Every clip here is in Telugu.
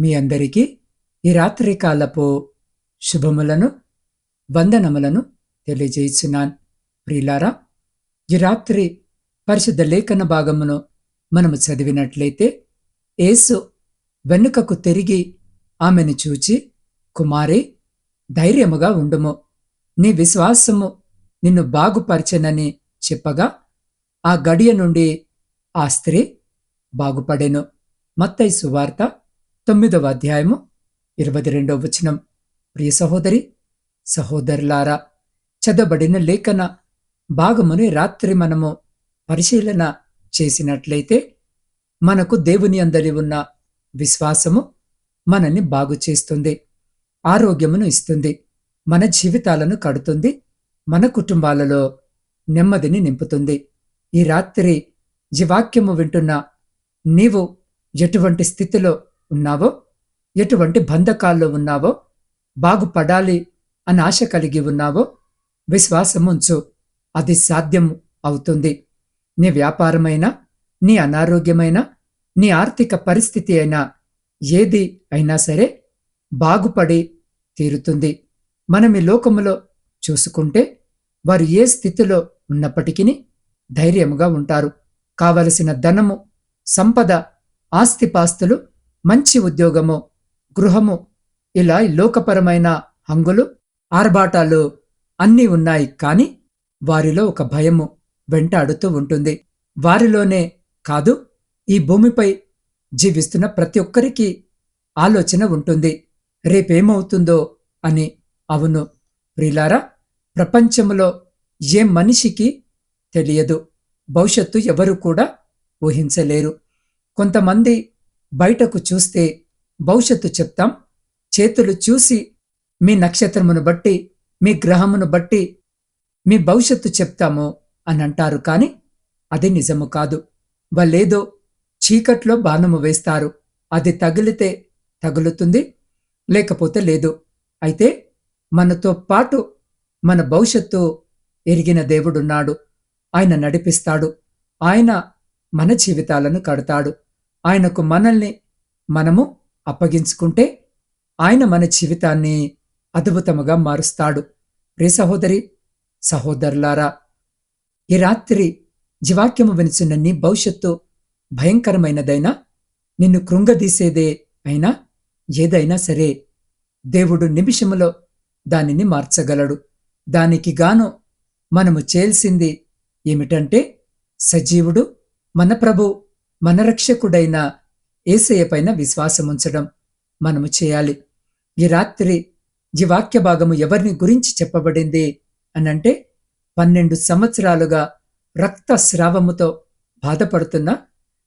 మీ అందరికీ ఈ రాత్రి కాలపు శుభములను వందనములను తెలియజేస్తున్నాను. ప్రియులారా ఈ రాత్రి పరిశుద్ధ లేఖన భాగమును మనము చదివినట్లయితే యేసు వెనుకకు తిరిగి ఆమెను చూచి కుమారి ధైర్యముగా ఉండుము. నీ విశ్వాసము నిన్ను బాగుపరచనని చెప్పగా ఆ గడియ నుండి ఆ స్త్రీ బాగుపడెను. మత్తయి సువార్త తొమ్మిదవ అధ్యాయము ఇరవై రెండవ వచనం. ప్రియ సహోదరి సహోదరులారా చదబడిన లేఖన భాగముని రాత్రి మనము పరిశీలన చేసినట్లయితే మనకు దేవుని అందరి ఉన్న విశ్వాసము మనల్ని బాగు చేస్తుంది ఆరోగ్యమును ఇస్తుంది మన జీవితాలను కడుతుంది మన కుటుంబాలలో నెమ్మదిని నింపుతుంది. ఈ రాత్రి జీవాక్యము వింటున్న నీవు ఎటువంటి స్థితిలో ఉన్నావో? ఎటువంటి బంధకాల్లో ఉన్నావో? బాగుపడాలి అని ఆశ కలిగి ఉన్నావో? విశ్వాసం ఉంచు అది సాధ్యం అవుతుంది. నీ వ్యాపారమైనా నీ అనారోగ్యమైనా నీ ఆర్థిక పరిస్థితి అయినా ఏది అయినా సరే బాగుపడి తీరుతుంది. మనం ఈ లోకములో చూసుకుంటే వారు ఏ స్థితిలో ఉన్నప్పటికీ ధైర్యముగా ఉంటారు. కావలసిన ధనము సంపద ఆస్తిపాస్తులు మంచి ఉద్యోగము గృహము ఇలా లోకపరమైన హంగులు ఆర్భాటాలు అన్నీ ఉన్నాయి కాని వారిలో ఒక భయము వెంటాడుతూ ఉంటుంది. వారిలోనే కాదు ఈ భూమిపై జీవిస్తున్న ప్రతి ఒక్కరికి ఆలోచన ఉంటుంది. రేపేమవుతుందో అని అవును. ప్రిలారా ప్రపంచంలో ఏ మనిషికి తెలియదు. భవిష్యత్తు ఎవరు కూడా ఊహించలేరు. కొంతమంది బయటకు చూస్తే భవిష్యత్తు చెప్తాం. చేతులు చూసి మీ నక్షత్రమును బట్టి మీ గ్రహమును బట్టి మీ భవిష్యత్తు చెప్తాము అని అంటారు. కాని అది నిజము కాదు. వాళ్ళేదో చీకట్లో బాణము వేస్తారు. అది తగిలితే తగులుతుంది లేకపోతే లేదు. అయితే మనతో పాటు మన భవిష్యత్తు ఎరిగిన దేవుడున్నాడు. ఆయన నడిపిస్తాడు. ఆయన మన జీవితాలను కడతాడు. ఆయనకు మనల్ని మనము అప్పగించుకుంటే ఆయన మన జీవితాన్ని అద్భుతముగా మారుస్తాడు. రే సహోదరి సహోదరులారా ఈ రాత్రి జీవాక్యము వినిచిన నీ భవిష్యత్తు భయంకరమైనదైనా నిన్ను కృంగదీసేదే అయినా ఏదైనా సరే దేవుడు నిమిషములో దానిని మార్చగలడు. దానికి గాను మనము చేయాల్సింది ఏమిటంటే సజీవుడు మన ప్రభు మన రక్షకుడైన ఏసయ్య పైన విశ్వాసముంచడం మనము చేయాలి. ఈ రాత్రి ఈ వాక్య భాగము ఎవరిని గురించి చెప్పబడింది అనంటే పన్నెండు సంవత్సరాలుగా రక్తస్రావముతో బాధపడుతున్న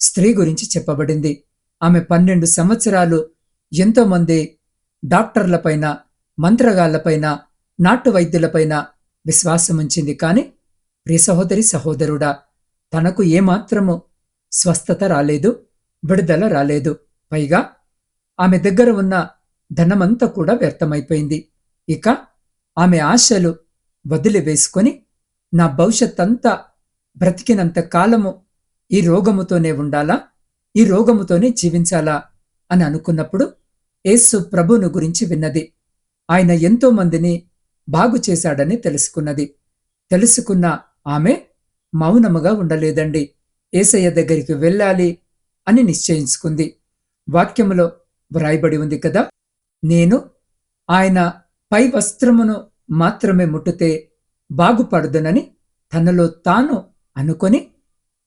స్త్రీ గురించి చెప్పబడింది. ఆమె పన్నెండు సంవత్సరాలు ఎంతోమంది డాక్టర్లపైన మంత్రగాళ్ళపైన నాటు వైద్యులపైన విశ్వాసముంచింది. కాని ప్రియ సహోదరి సహోదరుడా తనకు ఏమాత్రము స్వస్థత రాలేదు విడుదల రాలేదు. పైగా ఆమె దగ్గర ఉన్న ధనమంతా కూడా వ్యర్థమైపోయింది. ఇక ఆమె ఆశలు వదిలివేసుకొని నా భవిష్యత్ అంతా బ్రతికినంత కాలము ఈ రోగముతోనే ఉండాలా? ఈ రోగముతోనే జీవించాలా? అని అనుకున్నప్పుడు యేసు ప్రభును గురించి విన్నది. ఆయన ఎంతో మందిని బాగు చేశాడని తెలుసుకున్నది. తెలుసుకున్న ఆమె మౌనముగా ఉండలేదండి. ఏసయ్య దగ్గరికి వెళ్ళాలి అని నిశ్చయించుకుంది. వాక్యములో వ్రాయబడి ఉంది కదా నేను ఆయన పై వస్త్రమును మాత్రమే ముట్టితే బాగుపడదునని తనలో తాను అనుకొని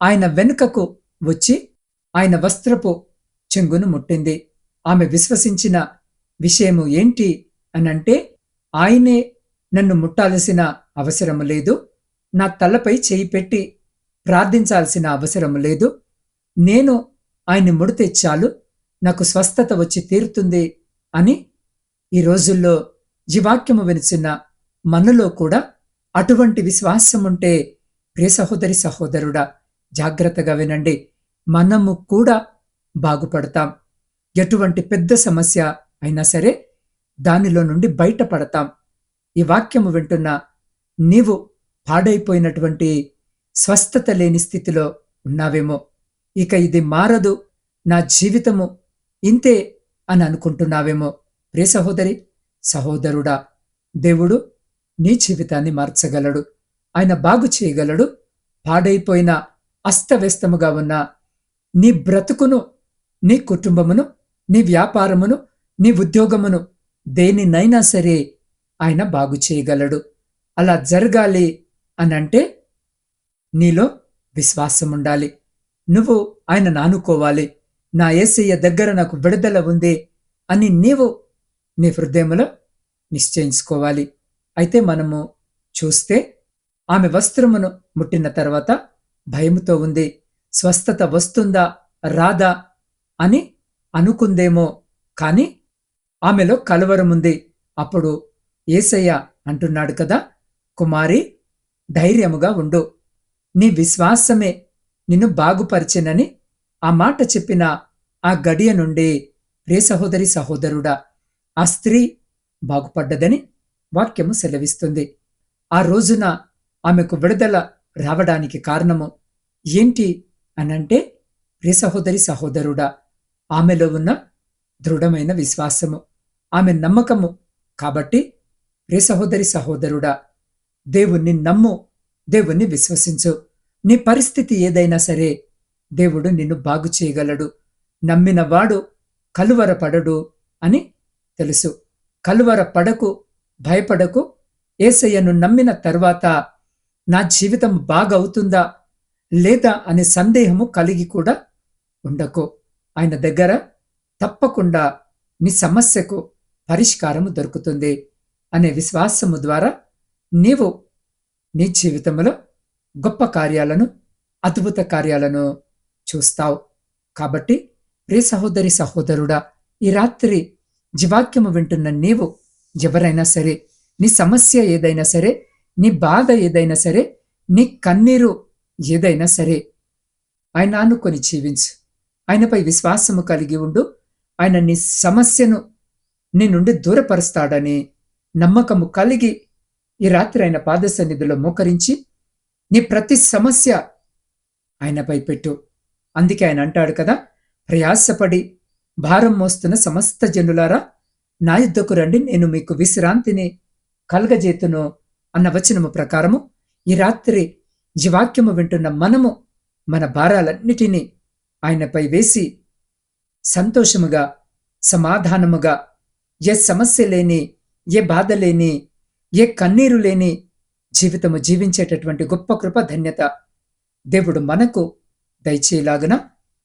ఆయన వెనుకకు వచ్చి ఆయన వస్త్రపు చెంగును ముట్టింది. ఆమె విశ్వసించిన విషయము ఏంటి అనంటే ఆయనే నన్ను ముట్టాల్సిన అవసరము లేదు నా తలపై చేయి పెట్టి ప్రార్థించాల్సిన అవసరం లేదు. నేను ఆయన్ని ముడితే చాలు నాకు స్వస్థత వచ్చి తీరుతుంది అని ఈ రోజుల్లో జీవాక్యము వినిచిన మనలో కూడా అటువంటి విశ్వాసం ఉంటే ప్రియ సహోదరి సహోదరుడా జాగ్రత్తగా వినండి. మనము కూడా బాగుపడతాం. ఎటువంటి పెద్ద సమస్య అయినా సరే దానిలో నుండి బయటపడతాం. ఈ వాక్యము వింటున్న నీవు పాడైపోయినటువంటి స్వస్థత లేని స్థితిలో ఉన్నావేమో. ఇక ఇది మారదు. నా జీవితము ఇంతే అని అనుకుంటున్నావేమో. ప్రే సహోదరి సహోదరుడా దేవుడు నీ జీవితాన్ని మార్చగలడు. ఆయన బాగు చేయగలడు. పాడైపోయిన అస్తవ్యస్తముగా ఉన్న నీ బ్రతుకును నీ కుటుంబమును నీ వ్యాపారమును నీ ఉద్యోగమును దేనినైనా సరే ఆయన బాగు చేయగలడు. అలా జరగాలి అనంటే నీలో విశ్వాసం ఉండాలి నువ్వు ఆయన నానుకోవాలి. నా ఏసయ్య దగ్గర నాకు విడుదల ఉంది అని నీవు నీ హృదయంలో నిశ్చయించుకోవాలి. అయితే మనము చూస్తే ఆమె వస్త్రమును ముట్టిన తర్వాత భయముతో ఉంది. స్వస్థత వస్తుందా? రాదా? అని అనుకుందేమో కాని ఆమెలో కలవరముంది. అప్పుడు ఏసయ్య అంటున్నాడు కదా కుమారి ధైర్యముగా ఉండు. నీ విశ్వాసమే నిన్ను బాగుపరిచెనని ఆ మాట చెప్పిన ఆ గడియ నుండి ప్రే సహోదరి సహోదరుడా ఆ స్త్రీ బాగుపడ్డదని వాక్యము సెలవిస్తుంది. ఆ రోజున ఆమెకు విడుదల రావడానికి కారణము ఏంటి అనంటే ప్రే సహోదరి సహోదరుడా ఆమెలో ఉన్న దృఢమైన విశ్వాసము ఆమె నమ్మకము కాబట్టి ప్రే సహోదరి సహోదరుడా దేవుణ్ణి నమ్ము దేవుణ్ణి విశ్వసించు. నీ పరిస్థితి ఏదైనా సరే దేవుడు నిన్ను బాగు చేయగలడు. నమ్మినవాడు కలువరపడడు అని తెలుసు. కలువర పడకు భయపడకు ఏసయ్యను నమ్మిన తర్వాత నా జీవితం బాగవుతుందా లేదా అనే సందేహము కలిగి కూడా ఉండకు. ఆయన దగ్గర తప్పకుండా నీ సమస్యకు పరిష్కారము దొరుకుతుంది అనే విశ్వాసము ద్వారా నీవు నీ జీవితంలో గొప్ప కార్యాలను అద్భుత కార్యాలను చూస్తావు. కాబట్టి ప్రియ సహోదరి సహోదరుడా ఈ రాత్రి జీవాక్యము వింటున్న నీవు ఎవరైనా సరే నీ సమస్య ఏదైనా సరే నీ బాధ ఏదైనా సరే నీ కన్నీరు ఏదైనా సరే ఆయన అనుకొని జీవించు. ఆయనపై విశ్వాసము కలిగి ఉండు. ఆయన నీ సమస్యను నీ నుండి దూరపరుస్తాడని నమ్మకము కలిగి ఈ రాత్రి ఆయన పాద సన్నిధిలో మోకరించి నీ ప్రతి సమస్య ఆయనపై పెట్టు. అందుకే ఆయన అంటాడు కదా ప్రయాసపడి భారం మోస్తున్న సమస్త జనులారా నా యుద్ధకు రండి నేను మీకు విశ్రాంతిని కలగజేతును అన్న వచనము ప్రకారము ఈ రాత్రి జీవాక్యము వింటున్న మనము మన భారాలన్నిటినీ ఆయనపై వేసి సంతోషముగా సమాధానముగా ఏ సమస్య లేని ఏ బాధ లేని ఏ కన్నీరు లేని జీవితము జీవించేటటువంటి గొప్ప కృప ధన్యత దేవుడు మనకు దయచేలాగున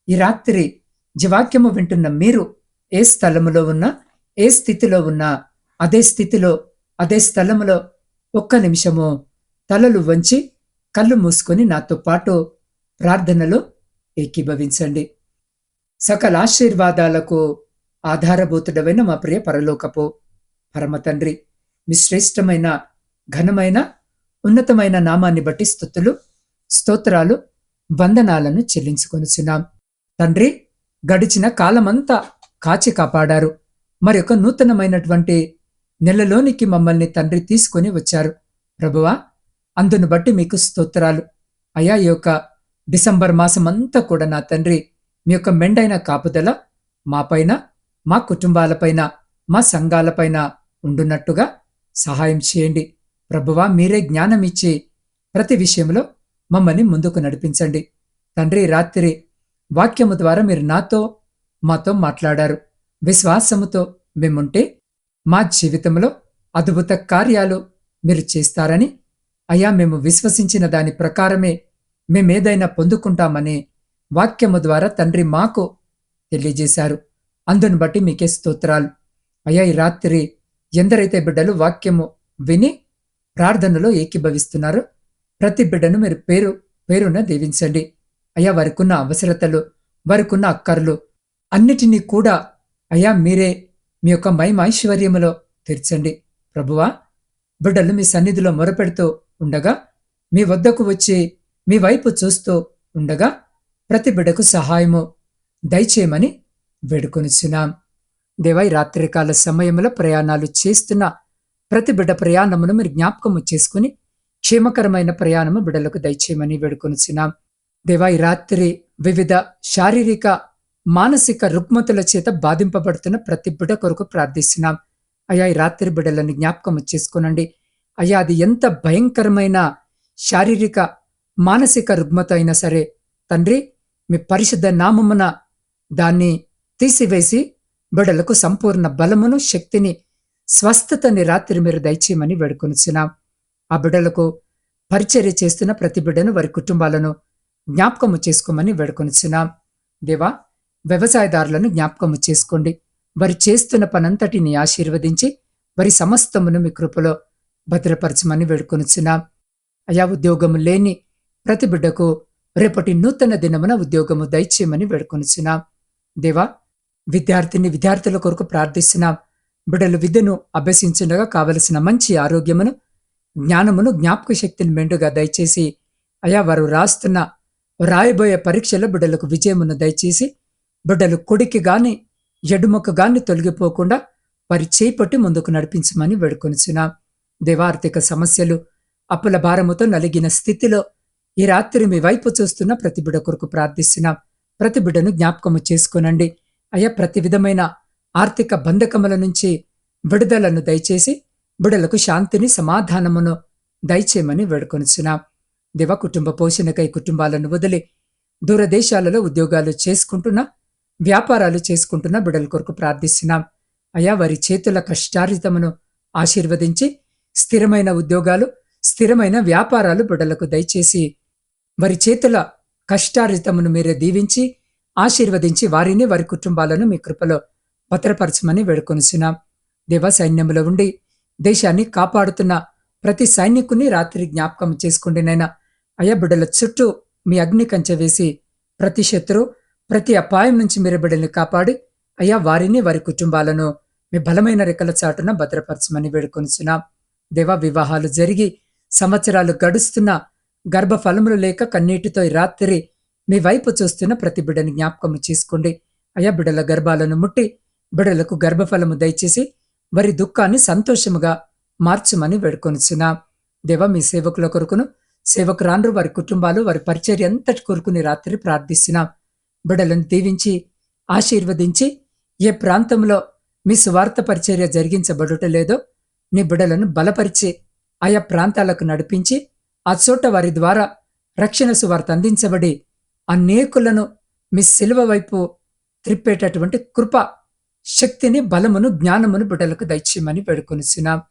ఈ రాత్రి జీవాక్యము వింటున్న మీరు ఏ స్థలములో ఉన్నా ఏ స్థితిలో ఉన్నా అదే స్థితిలో అదే స్థలములో ఒక్క నిమిషము తలలు వంచి కళ్ళు మూసుకొని నాతో పాటు ప్రార్థనలో ఏకీభవించండి. సకల ఆశీర్వాదాలకు ఆధారభూతుడమైన మా ప్రియ పరలోకపు పరమ తండ్రి మీ శ్రేష్టమైన ఘనమైన ఉన్నతమైన నామాన్ని బట్టి స్థుతులు స్తోత్రాలు వందనాలను చెల్లించుకొనుచున్నాం. తండ్రి గడిచిన కాలమంతా కాచి కాపాడారు. మరి ఒక నూతనమైనటువంటి నెలలోనికి మమ్మల్ని తండ్రి తీసుకొని వచ్చారు. ప్రభువా అందును బట్టి మీకు స్తోత్రాలు. అయా ఈ యొక్క డిసెంబర్ మాసం అంతా కూడా నా తండ్రి మీ యొక్క మెండైన కాపుదల మాపైన మా కుటుంబాలపైన మా సంఘాలపైన ఉండున్నట్టుగా సహాయం చేయండి. ప్రభువా మీరే జ్ఞానం ఇచ్చి ప్రతి విషయంలో మమ్మల్ని ముందుకు నడిపించండి. తండ్రి రాత్రి వాక్యము ద్వారా మీరు నాతో మాతో మాట్లాడారు. విశ్వాసముతో మేముంటే మా జీవితంలో అద్భుత కార్యాలు మీరు చేస్తారని అయా మేము విశ్వసించిన దాని ప్రకారమే మేమేదైనా పొందుకుంటామని వాక్యము ద్వారా తండ్రి మాకు తెలియజేశారు. అందును బట్టి మీకే స్తోత్రాలు. అయ్యా ఈ రాత్రి ఎందరైతే బిడ్డలు వాక్యము విని ప్రార్థనలో ఏకీభవిస్తున్నారో ప్రతి బిడ్డను మీరు పేరు పేరున దీవించండి. అయ్యా వారికున్న అవసరతలు వారికున్న అక్కర్లు అన్నిటినీ కూడా అయ్యా మీరే మీ యొక్క మహిమైశ్వర్యములో తీర్చండి. ప్రభువా బిడ్డలు మీ సన్నిధిలో మొరపెడుతూ ఉండగా మీ వద్దకు వచ్చి మీ వైపు చూస్తూ ఉండగా ప్రతి బిడ్డకు సహాయము దయచేయమని వేడుకొనిచున్నాం. దేవై రాత్రికాల సమయంలో ప్రయాణాలు చేస్తున్న ప్రతి బిడ్డ ప్రయాణమును మీరు జ్ఞాపకము చేసుకుని క్షేమకరమైన ప్రయాణము బిడ్డలకు దయచేయమని వేడుకొనిచున్నాం. దేవా ఈ రాత్రి వివిధ శారీరక మానసిక రుగ్మతుల చేత బాధింపబడుతున్న ప్రతి బిడ్డ కొరకు ప్రార్థిస్తున్నాం. అయ్యా ఈ రాత్రి బిడ్డలను జ్ఞాపకం చేసుకోనండి. అయ్యా అది ఎంత భయంకరమైన శారీరక మానసిక రుగ్మత అయినా సరే తండ్రి మీ పరిశుద్ధ నామమున దాన్ని తీసివేసి బిడలకు సంపూర్ణ బలమును శక్తిని స్వస్థతని రాత్రి మీరు దయచేయమని వేడుకొనుచున్నాం. ఆ బిడలకు పరిచర్య చేస్తున్న ప్రతి బిడ్డను వారి కుటుంబాలను జ్ఞాపకము చేసుకోమని వేడుకొనుచున్నాం. దేవా వ్యవసాయదారులను జ్ఞాపకము చేసుకోండి. వారు చేస్తున్న పనంతటిని ఆశీర్వదించి వారి సమస్తమును మీ కృపలో భద్రపరచమని వేడుకొనుచున్నాం. అయా ఉద్యోగము లేని ప్రతి బిడ్డకు రేపటి నూతన దినమున ఉద్యోగము దయచేయమని వేడుకొనుచున్నాం. దేవా విద్యార్థిని విద్యార్థుల కొరకు ప్రార్థిస్తున్నాం బిడ్డలు విద్యను అభ్యసించుండగా కావలసిన మంచి ఆరోగ్యమును జ్ఞానమును జ్ఞాపక శక్తిని మెండుగా దయచేసి అయా వారు రాస్తున్న రాయబోయే పరీక్షలో బిడ్డలకు విజయమును దయచేసి బిడ్డలు కొడికి గాని ఎడుమకు గాని తొలగిపోకుండా వారి చేపట్టి ముందుకు నడిపించమని వేడుకొనిచున్నాం. దేవార్థిక సమస్యలు అప్పుల భారముతో నలిగిన స్థితిలో ఈ రాత్రి మీ వైపు చూస్తున్న ప్రతి బిడ కొరకు ప్రార్థిస్తున్నాం. ప్రతి బిడ్డను జ్ఞాపకము చేసుకోనండి. అయ్యా ప్రతి విధమైన ఆర్థిక బంధకముల నుంచి విడుదలను దయచేసి బిడలకు శాంతిని సమాధానమును దయచేయమని వేడుకొనిచున్నాం. దివ కుటుంబ పోషణకై కుటుంబాలను వదిలి దూరదేశాలలో ఉద్యోగాలు చేసుకుంటున్న వ్యాపారాలు చేసుకుంటున్న బిడల కొరకు ప్రార్థిస్తున్నాం. అయా వారి చేతుల కష్టార్జితమును ఆశీర్వదించి స్థిరమైన ఉద్యోగాలు స్థిరమైన వ్యాపారాలు బిడలకు దయచేసి వారి చేతుల కష్టార్జితమును మీరే దీవించి ఆశీర్వదించి వారిని వారి కుటుంబాలను మీ కృపలో భద్రపరచమని వేడుకొనిచున్నాం. దేవ సైన్యంలో ఉండి దేశాన్ని కాపాడుతున్న ప్రతి సైనికుని రాత్రి జ్ఞాపకం చేసుకుండినైనా అయ్యా బిడ్డల చుట్టూ మీ అగ్ని కంచె వేసి ప్రతి శత్రు ప్రతి అపాయం నుంచి మీరు బిడ్డల్ని కాపాడి అయ్యా వారిని వారి కుటుంబాలను మీ బలమైన రెక్కల చాటున భద్రపరచమని వేడుకొనిచున్నాం. దేవ వివాహాలు జరిగి సంవత్సరాలు గడుస్తున్న గర్భఫలములు లేక కన్నీటితో రాత్రి మీ వైపు చూస్తున్న ప్రతి బిడ్డని జ్ఞాపకము చేసుకోండి. అయా బిడల గర్భాలను ముట్టి బిడలకు గర్భఫలము దయచేసి వారి దుఃఖాన్ని సంతోషముగా మార్చమని వేడుకొనిచున్నాం. దేవ మీ సేవకుల కొరకును సేవకురాండ్రు వారి కుటుంబాలు వారి పరిచర్య అంతటి కొరకుని రాత్రి ప్రార్థిస్తున్నాం. బిడలను దీవించి ఆశీర్వదించి ఏ ప్రాంతంలో మీ సువార్త పరిచర్య జరిగించబడుట లేదో నీ బిడలను బలపరిచి ఆయా ప్రాంతాలకు నడిపించి ఆ చోట వారి ద్వారా రక్షణ సువార్త అందించబడి అనేకులను మీ శిలువ వైపు త్రిప్పేటటువంటి కృప శక్తిని బలమును జ్ఞానమును బిడ్డలకు దయచేయమని వేడుకొనిచున్నాం.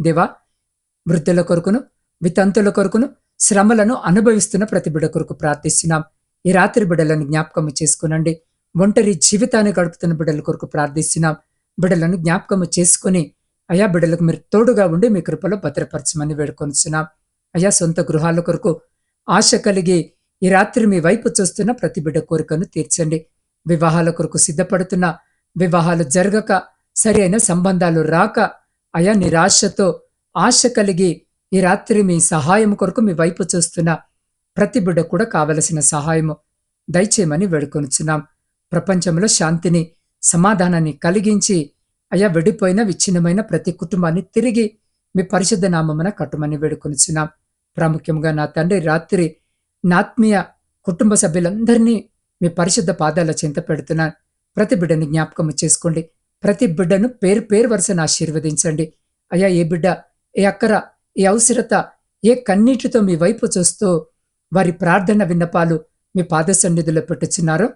దేవా వృద్ధుల కొరకును వితంతుల కొరకును శ్రమలను అనుభవిస్తున్న ప్రతి బిడ్డ కొరకు ప్రార్థిస్తున్నాం. ఈ రాత్రి బిడ్డలను జ్ఞాపకము చేసుకునండి. ఒంటరి జీవితాన్ని గడుపుతున్న బిడ్డల కొరకు ప్రార్థిస్తున్నాం. బిడ్డలను జ్ఞాపకము చేసుకుని అయా బిడ్డలకు మీరు తోడుగా ఉండి మీ కృపలో భద్రపరచమని వేడుకొనిచున్నాం. అయా సొంత గృహాల కొరకు ఆశ కలిగి ఈ రాత్రి మీ వైపు చూస్తున్న ప్రతి బిడ్డ కోరికను తీర్చండి. వివాహాల కొరకు సిద్ధపడుతున్న వివాహాలు జరగక సరి అయిన సంబంధాలు రాక అయా నిరాశతో ఆశ కలిగి ఈ రాత్రి మీ సహాయం కొరకు మీ వైపు చూస్తున్న ప్రతి బిడ్డ కూడా కావలసిన సహాయము దయచేయమని వేడుకొనుచున్నాం. ప్రపంచంలో శాంతిని సమాధానాన్ని కలిగించి అయా వెడిపోయిన విచ్ఛిన్నమైన ప్రతి కుటుంబాన్ని తిరిగి మీ పరిశుద్ధ నామమున కట్టుమని వేడుకొనుచున్నాం. ప్రాముఖ్యంగా నా తండ్రి రాత్రి నాత్మీయ కుటుంబ సభ్యులందరినీ మీ పరిశుద్ధ పాదాల చింత పెడుతున్నాను ప్రతి బిడ్డని జ్ఞాపకం చేసుకోండి. ప్రతి బిడ్డను పేరు పేరు వరుసను ఆశీర్వదించండి. అయ్యా ఏ బిడ్డ ఏ అక్కర ఏ అవసరత ఏ కన్నీటితో మీ వైపు చూస్తూ వారి ప్రార్థన విన్నపాలు మీ పాద సన్నిధిలో పెట్టుచున్నారో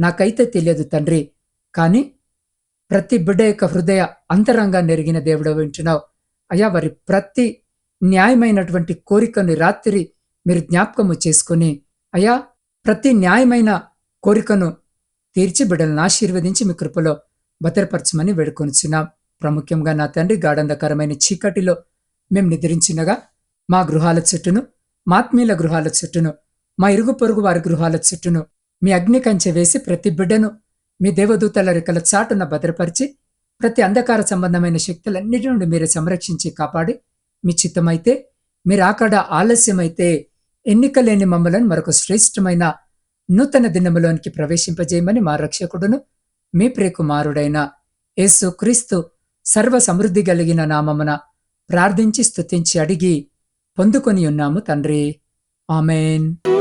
నాకైతే తెలియదు తండ్రి. కానీ ప్రతి బిడ్డ యొక్క హృదయ అంతరంగా నెరిగిన దేవుడు వింటున్నావు. అయ్యా వారి ప్రతి న్యాయమైనటువంటి కోరికను రాత్రి మీరు జ్ఞాపకము చేసుకుని అయ్యా ప్రతి న్యాయమైన కోరికను తీర్చి బిడ్డలను ఆశీర్వదించి మీ కృపలో భద్రపరచమని వేడుకొనిచున్నాం. ప్రాముఖ్యంగా నా తండ్రి గాఢంధకరమైన చీకటిలో మేము నిద్రించినగా మా గృహాల చుట్టూను మాత్మీయుల గృహాల చుట్టూను మా ఇరుగు పొరుగు వారి గృహాల చుట్టూను మీ అగ్ని కంచె వేసి ప్రతి బిడ్డను మీ దేవదూతల రెక్కల చాటున భద్రపరిచి ప్రతి అంధకార సంబంధమైన శక్తులన్నిటి నుండి మీరు సంరక్షించి కాపాడి మీ చిత్తమైతే మీరు ఆకడ ఆలస్యమైతే ఎన్నికలేని మమ్మలను మరొక శ్రేష్టమైన నూతన దినములోనికి ప్రవేశింపజేయమని మా రక్షకుడును మీ ప్రియకుమారుడైన యేసు క్రీస్తు సర్వ సమృద్ధి కలిగిన నామమున ప్రార్థించి స్తుతించి అడిగి పొందుకొని ఉన్నాము తండ్రి. ఆమెన్.